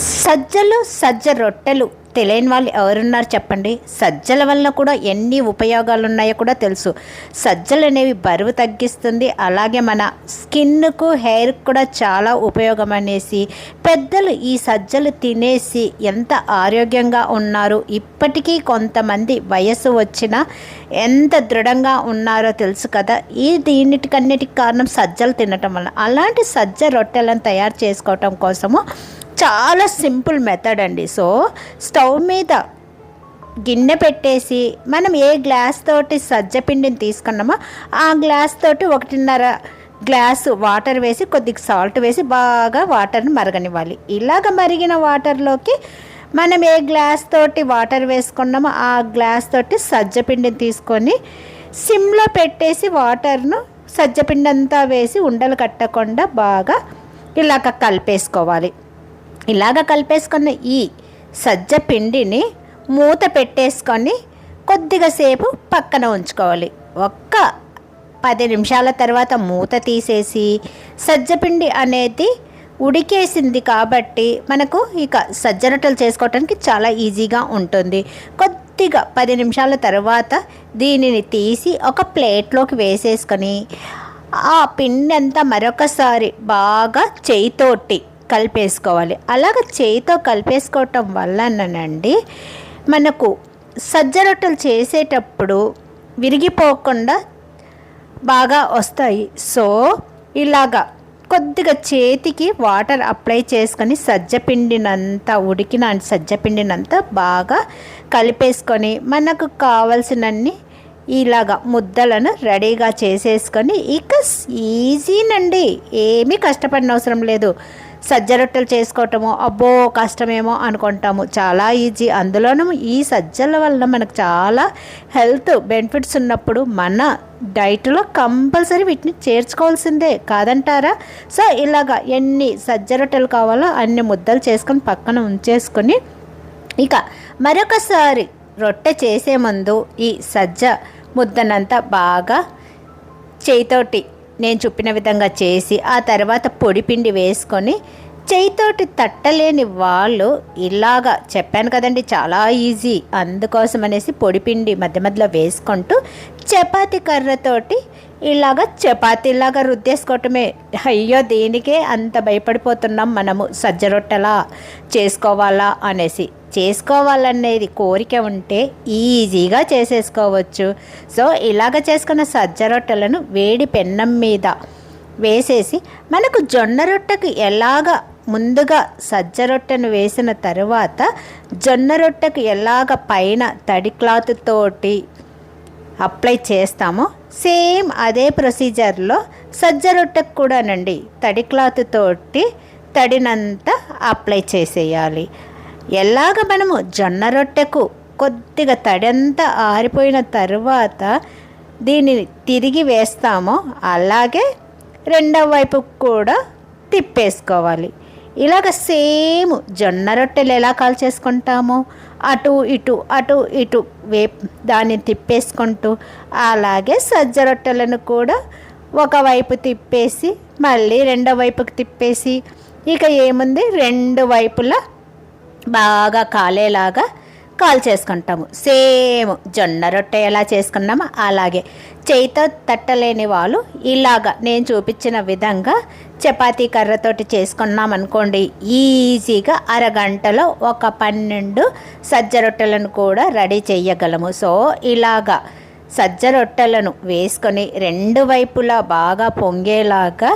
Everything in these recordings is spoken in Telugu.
సజ్జలు సజ్జ రొట్టెలు. తెలియని వాళ్ళు ఎవరున్నారు చెప్పండి? సజ్జల వల్ల కూడా ఎన్ని ఉపయోగాలు ఉన్నాయో కూడా తెలుసు. సజ్జలు అనేవి బరువు తగ్గిస్తుంది. అలాగే మన స్కిన్కు హెయిర్కి కూడా చాలా ఉపయోగం అనేసి పెద్దలు ఈ సజ్జలు తినేసి ఎంత ఆరోగ్యంగా ఉన్నారు ఇప్పటికీ కొంతమంది వయసు వచ్చినా ఎంత దృఢంగా ఉన్నారో తెలుసు కదా. ఈ దీనిటికన్నిటికి కారణం సజ్జలు తినటం వల్ల అలాంటి సజ్జ రొట్టెలను తయారు చేసుకోవటం కోసము చాలా సింపుల్ మెథడ్ అండి. సో స్టవ్ మీద గిన్నె పెట్టేసి మనం ఏ గ్లాస్ తోటి సజ్జ పిండిని తీసుకున్నామో ఆ గ్లాస్ తోటి ఒకటిన్నర గ్లాసు వాటర్ వేసి కొద్దిగా సాల్ట్ వేసి బాగా వాటర్ని మరగనివ్వాలి. ఇలాగ మరిగిన వాటర్లోకి మనం ఏ గ్లాస్ తోటి వాటర్ వేసుకున్నామో ఆ గ్లాస్ తోటి సజ్జ పిండిని తీసుకొని సిమ్లో పెట్టేసి వాటర్ను సజ్జపిండి అంతా వేసి ఉండలు కట్టకుండా బాగా ఇలాగ కలిపేసుకోవాలి. ఇలాగ కలిపేసుకున్న ఈ సజ్జ పిండిని మూత పెట్టేసుకొని కొద్దిగా సేపు పక్కన ఉంచుకోవాలి. ఒక్క పది నిమిషాల తర్వాత మూత తీసేసి సజ్జపిండి అనేది ఉడికేసింది కాబట్టి మనకు ఇక సజ్జ రొట్టెలు చేసుకోవడానికి చాలా ఈజీగా ఉంటుంది. కొద్దిగా పది నిమిషాల తర్వాత దీనిని తీసి ఒక ప్లేట్లోకి వేసేసుకొని ఆ పిండి అంతా మరొకసారి బాగా చేయితోటి కలిపేసుకోవాలి. అలాగ చేయితో కలిపేసుకోవటం వల్లనండి మనకు సజ్జ రొట్టెలు చేసేటప్పుడు విరిగిపోకుండా బాగా వస్తాయి. సో ఇలాగా కొద్దిగా చేతికి వాటర్ అప్లై చేసుకొని సజ్జపిండినంతా ఉడికిన సజ్జపిండినంత బాగా కలిపేసుకొని మనకు కావలసినన్ని ఇలాగా ముద్దలను రెడీగా చేసేసుకొని ఇక ఈజీనండి. ఏమీ కష్టపడిన అవసరం లేదు. సజ్జ రొట్టెలు చేసుకోవటము అబ్బో కష్టమేమో అనుకుంటాము. చాలా ఈజీ. అందులోనూ ఈ సజ్జల వల్ల మనకు చాలా హెల్త్ బెనిఫిట్స్ ఉన్నప్పుడు మన డైట్లో కంపల్సరీ వీటిని చేర్చుకోవాల్సిందే. కాదంటారా? సో ఇలాగా ఎన్ని సజ్జ రొట్టెలు కావాలో అన్ని ముద్దలు చేసుకొని పక్కన ఉంచేసుకొని ఇక మరొకసారి రొట్టె చేసే ముందు ఈ సజ్జ ముద్దనంతా బాగా చేయితోటి నేను చెప్పిన విధంగా చేసి ఆ తర్వాత పొడిపిండి వేసుకొని చేయితోటి తట్టలేని వాళ్ళు ఇలాగా చెప్పాను కదండి చాలా ఈజీ. అందుకోసం అనేసి పొడిపిండి మధ్య మధ్యలో వేసుకుంటూ చపాతి కర్రతోటి ఇలాగ చపాతీలాగా రుద్దేసుకోవటమే. అయ్యో దీనికే అంత భయపడిపోతున్నాం మనము? సజ్జ రొట్టెలా చేసుకోవాలా అనేసి. చేసుకోవాలనేది కోరిక ఉంటే ఈజీగా చేసేసుకోవచ్చు. సో ఇలాగ చేసుకున్న సజ్జ రొట్టెలను వేడి పెన్నం మీద వేసేసి మనకు జొన్న రొట్టెకు ఎలాగ ముందుగా సజ్జ రొట్టెను వేసిన తర్వాత జొన్న రొట్టెకు ఎలాగ పైన తడి క్లాత్ తోటి అప్లై చేస్తామో సేమ్ అదే ప్రొసీజర్లో సజ్జ రొట్టెకు కూడానండి తడి క్లాత్ తోటి తడినంత అప్లై చేసేయాలి. ఎలాగ మనము జొన్న రొట్టెకు కొద్దిగా తడంతా ఆరిపోయిన తర్వాత దీనిని తిరిగి వేస్తామో అలాగే రెండవ వైపు కూడా తిప్పేసుకోవాలి. ఇలాగ సేమ్ జొన్న రొట్టెలు ఎలా కాల్చేసుకుంటామో అటు ఇటు అటు ఇటు వే దాన్ని తిప్పేసుకుంటూ అలాగే సజ్జ రొట్టెలను కూడా ఒకవైపు తిప్పేసి మళ్ళీ రెండో వైపుకి తిప్పేసి ఇక ఏముంది? రెండు వైపులా బాగా కాలేలాగా కాల్ చేసుకుంటాము. సేమ్ జొన్న రొట్టె ఎలా చేసుకున్నామో అలాగే. చేయితో తట్టలేని వాళ్ళు ఇలాగా నేను చూపించిన విధంగా చపాతీ కర్రతోటి చేసుకున్నాం అనుకోండి ఈజీగా అరగంటలో ఒక పన్నెండు సజ్జ రొట్టెలను కూడా రెడీ చేయగలము సో ఇలాగా సజ్జ రొట్టెలను వేసుకొని రెండు వైపులా బాగా పొంగేలాగా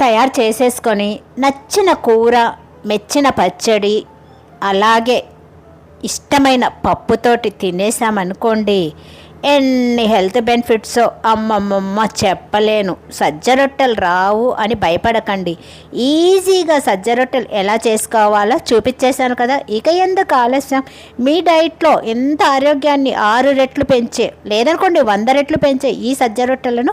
తయారు చేసేసుకొని నచ్చిన కూర మెచ్చిన పచ్చడి అలాగే ఇష్టమైన పప్పుతోటి తినేసామనుకోండి ఎన్ని హెల్త్ బెనిఫిట్సో అమ్మమ్మమ్మ చెప్పలేను. సజ్జ రొట్టెలు రావు అని భయపడకండి. ఈజీగా సజ్జ రొట్టెలు ఎలా చేసుకోవాలో చూపించేశాను కదా. ఇక ఎందుకు ఆలస్యం? మీ డైట్లో ఎంత ఆరోగ్యాన్ని ఆరు రెట్లు పెంచే లేదనుకోండి వంద రెట్లు పెంచే ఈ సజ్జ రొట్టెలను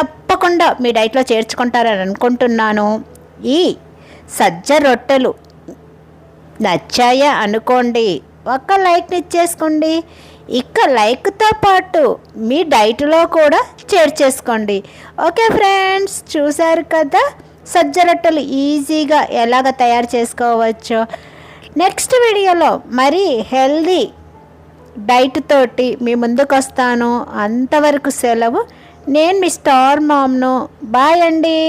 తప్పకుండా మీ డైట్లో చేర్చుకుంటారని అనుకుంటున్నాను. ఈ సజ్జ రొట్టెలు నచ్చాయా అనుకోండి ఒక్క లైక్ని ఇచ్చేసుకోండి. ఇక లైక్తో పాటు మీ డైట్లో కూడా చేర్చేసుకోండి ఓకే ఫ్రెండ్స్ చూశారు కదా? సజ్జ రొట్టెలు ఈజీగా ఎలాగ తయారు చేసుకోవచ్చో. నెక్స్ట్ వీడియోలో మరీ హెల్దీ డైట్ తోటి మీ ముందుకు వస్తాను అంతవరకు సెలవు. నేను మీ స్టార్ మామ్ను. బాయ్ అండి.